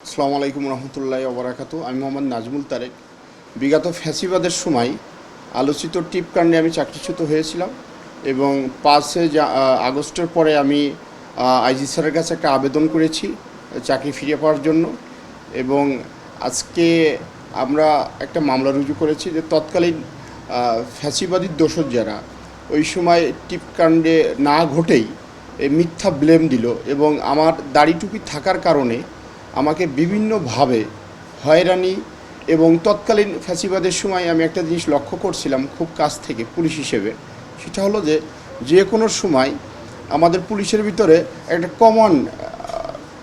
আসসালামু আলাইকুম রহমতুল্লাহ ওবরাকাতু আমি মোহাম্মদ নাজমুল তারেক। বিগত ফ্যাসিবাদের সময় আলোচিত টিপ কাণ্ডে আমি চাকরিচ্যুত হয়েছিলাম এবং পাঁচে আগস্টের পরে আমি আইজি স্যারের কাছে একটা আবেদন করেছি চাকরি ফিরিয়ে পাওয়ার জন্য এবং আজকে আমরা একটা মামলা রুজু করেছি যে তৎকালীন আহ, ফ্যাসিবাদীর দোষর যারা ওই সময় টিপ কাণ্ডে না ঘটেই মিথ্যা ব্লেম দিল এবং আমার দাড়িটুকি থাকার কারণে আমাকে বিভিন্নভাবে হয়রানি এবং তৎকালীন ফ্যাসিবাদের সময় আমি একটা জিনিস লক্ষ্য করছিলাম খুব কাছ থেকে, পুলিশ হিসেবে। সেটা হলো যে যে কোনো সময় আমাদের পুলিশের ভিতরে একটা কমন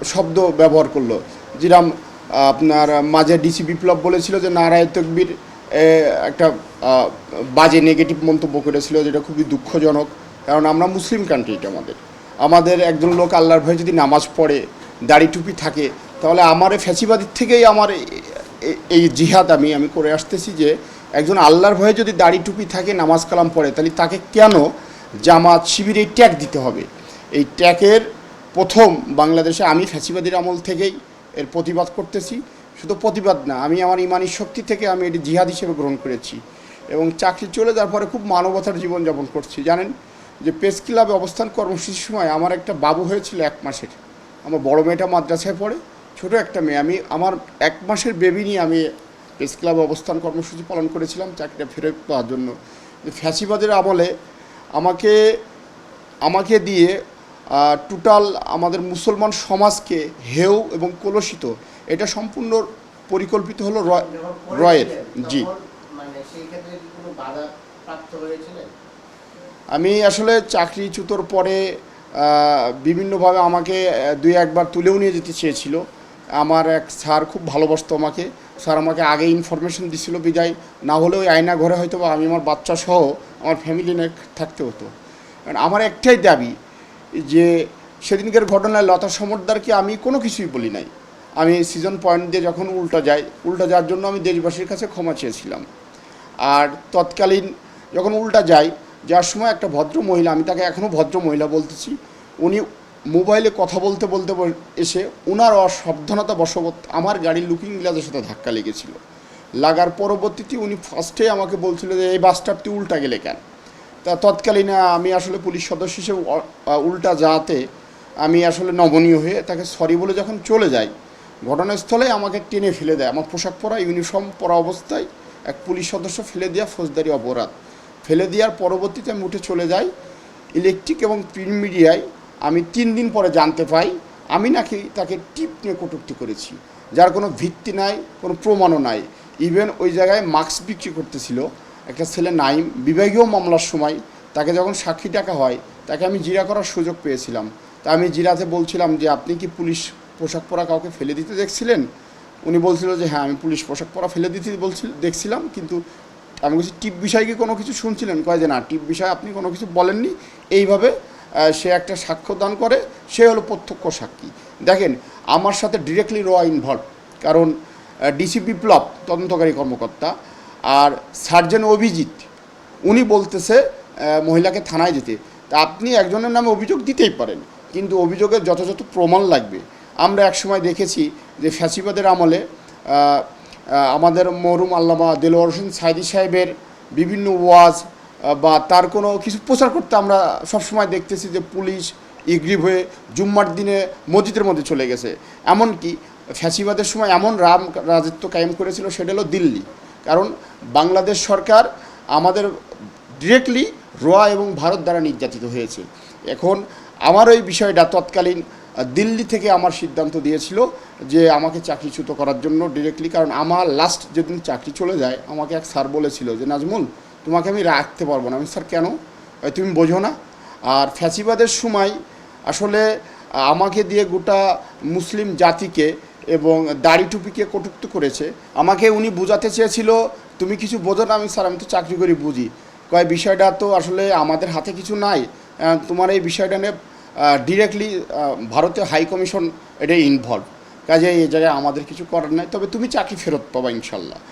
শব্দ ব্যবহার করল। যেরাম, আপনার মাঝে ডিসি বিপ্লব বলেছিল যে, নারায় তকবির একটা বাজে নেগেটিভ মন্তব্য করেছিল যেটা খুবই দুঃখজনক। কারণ আমরা মুসলিম কান্ট্রি এটা আমাদের। আমাদের একজন লোক আল্লাহর ভয়ে যদি নামাজ পড়ে, দাড়ি টুপি থাকে তাহলে আমার ফ্যাসিবাদীর থেকেই আমার এই জিহাদ আমি আমি করে আসতেছি যে একজন আল্লাহর ভয়ে যদি দাড়ি টুপি থাকে, নামাজ কালাম পড়ে, তাহলে তাকে কেন জামাত শিবিরে ট্যাগ দিতে হবে? এই ট্যাগের প্রথম বাংলাদেশে আমি ফ্যাসিবাদীর আমল থেকেই এর প্রতিবাদ করতেছি। শুধু প্রতিবাদ না, আমি আমার ইমানি শক্তি থেকে আমি এটি জিহাদ হিসেবে গ্রহণ করেছি এবং চাকরি চলে যাওয়ার পরে খুব মানবতার জীবনযাপন করছি। জানেন যে প্রেস ক্লাবে অবস্থান কর্মসূচির সময় আমার একটা বাবু হয়েছিল এক মাসের। আমার বড় মেয়েটা মাদ্রাসায় পড়ে ছোট একটা মেয়ে। আমি আমার এক মাসের বেবি নিয়ে আমি প্রেস ক্লাবে অবস্থান কর্মসূচি পালন করেছিলাম, চাকরিটা ফেরত পাওয়ার জন্য। ফ্যাসিবাদের আমলে আমাকে আমাকে দিয়ে টোটাল আমাদের মুসলমান সমাজকে হেউ এবং কলুষিত। এটা সম্পূর্ণ পরিকল্পিত হলো রয়- রয়ের। জি। আমি আসলে চাকরিচ্যুতর পরে বিভিন্নভাবে আমাকে দুই একবার তুলেও নিয়ে যেতে চেয়েছিল। আমার এক স্যার খুব ভালোবাসতো আমাকে। স্যার আমাকে আগে ইনফরমেশন দিছিল বিদায়, না হলে ওই আয়না ঘরে হয়তো বা আমি আমার বাচ্চা সহ আমার ফ্যামিলি নিয়ে থাকতে হতো। কারণ আমার একটাই দাবি যে সেদিনকার ঘটনায় লতা সমর্দারকে আমি কোনো কিছুই বলি নাই। আমি সিজন পয়েন্ট দিয়ে যখন উল্টা যাই, উল্টা যাওয়ার জন্য আমি দেশবাসীর কাছে ক্ষমা চেয়েছিলাম। আর তৎকালীন যখন উল্টা যাই যাওয়ার সময় একটা ভদ্র মহিলা, আমি তাকে এখনও ভদ্র মহিলা বলতেছি, উনি মোবাইলে কথা বলতে বলতে এসে ওনার অসাবধানতা বশবত আমার গাড়ির লুকিং গ্লাসের সাথে ধাক্কা লেগেছিল। লাগার পরবর্তীতে উনি ফার্স্টে আমাকে বলছিল যে, এই বাসটার তুই উল্টা গেলে কেন? তা তৎকালীন আমি আসলে পুলিশ সদস্য হিসেবে উল্টা যাতে আমি আসলে নমনীয় হয়ে তাকে সরি বলে যখন চলে যাই, ঘটনাস্থলে আমাকে টেনে ফেলে দেয়। আমার পোশাক পরা ইউনিফর্ম পরা অবস্থায় এক পুলিশ সদস্য ফেলে দেওয়া ফৌজদারি অপরাধ। ফেলে দেওয়ার পরবর্তীতে আমি উঠে চলে যাই। ইলেকট্রিক এবং প্রিন্ট মিডিয়ায় আমি তিন দিন পরে জানতে পাই, আমি নাকি তাকে টিপ নিয়ে কটূক্তি করেছি, যার কোনো ভিত্তি নাই, কোনো প্রমাণও নাই। ইভেন ওই জায়গায় মাস্ক বিক্রি করতেছিল, একটা ছেলে নাইম, বিভাগীয় মামলার সময় তাকে যখন সাক্ষী ডাকা হয়, তাকে আমি জিরা করার সুযোগ পেয়েছিলাম। তা আমি জিরাতে বলছিলাম যে, আপনি কি পুলিশ পোশাক পরা কাউকে ফেলে দিতে দেখছিলেন? উনি বলছিল যে হ্যাঁ আমি পুলিশ পোশাক পরা ফেলে দিতে বলছিল, দেখছিলাম, কিন্তু আমি বলছি, টিপ বিষয়ে কি কোনো কিছু শুনছিলেন? কয় যে, না, টিপ বিষয়ে আপনি কোনো কিছু বলেননি। এইভাবে সে একটা সাক্ষ্য দান করে, সে হলো প্রত্যক্ষ সাক্ষী। দেখেন, আমার সাথে ডিরেক্টলি র ইনভলভ কারণ ডিসি বিপ্লব তদন্তকারী কর্মকর্তা, আর সার্জন অভিজিৎ, উনি বলতেছে মহিলাকে থানায় যেতে। তা আপনি একজনের নামে অভিযোগ দিতেই পারেন, কিন্তু অভিযোগের যথাযথ প্রমাণ লাগবে। আমরা একসময় দেখেছি যে ফ্যাসিবাদের আমলে আমাদের মরুম আল্লামা দেলোয়ার হোসেন সাইদি সাহেবের বিভিন্ন ওয়াজ বা তার কোনো কিছু প্রচার করতে আমরা সবসময় দেখতেছি যে পুলিশ ইগ্রিভ হয়ে জুম্মার দিনে মসজিদের মধ্যে চলে গেছে। এমনকি ফ্যাসিবাদের সময় এমন রাম রাজত্ব কায়েম করেছিল, সেটা হলো দিল্লি। কারণ বাংলাদেশ সরকার আমাদের ডিরেক্টলি রোয়া এবং ভারত দ্বারা নির্যাতিত হয়েছে। এখন আমার ওই বিষয়টা তৎকালীন দিল্লি থেকে আমার সিদ্ধান্ত দিয়েছিল যে আমাকে চাকরিচ্যুত করার জন্য ডিরেক্টলি কারণ আমার লাস্ট যেদিন চাকরি চলে যায়, আমাকে এক স্যার বলেছিল যে, নাজমুল তোমাকে আমি রাখতে পারব না। আমি স্যার, কেন? তুমি বোঝো না। আর ফ্যাসিবাদের সময় আসলে, আমাকে দিয়ে গোটা মুসলিম জাতিকে এবং দাড়ি টুপিকে কটুক্ত করেছে। আমাকে উনি বোঝাতে চেয়েছিল, তুমি কিছু বোঝো না আমি, স্যার, আমি তো চাকরি করি, বুঝি। কয়, বিষয়টা তো আসলে আমাদের হাতে কিছু নাই। তোমার এই বিষয়টা নিয়ে ডিরেক্টলি ভারতীয় হাই কমিশন এটা ইনভলভ কাজে এই জায়গায় আমাদের কিছু করার নাই। তবে তুমি চাকরি ফেরত পাবা ইনশাল্লাহ।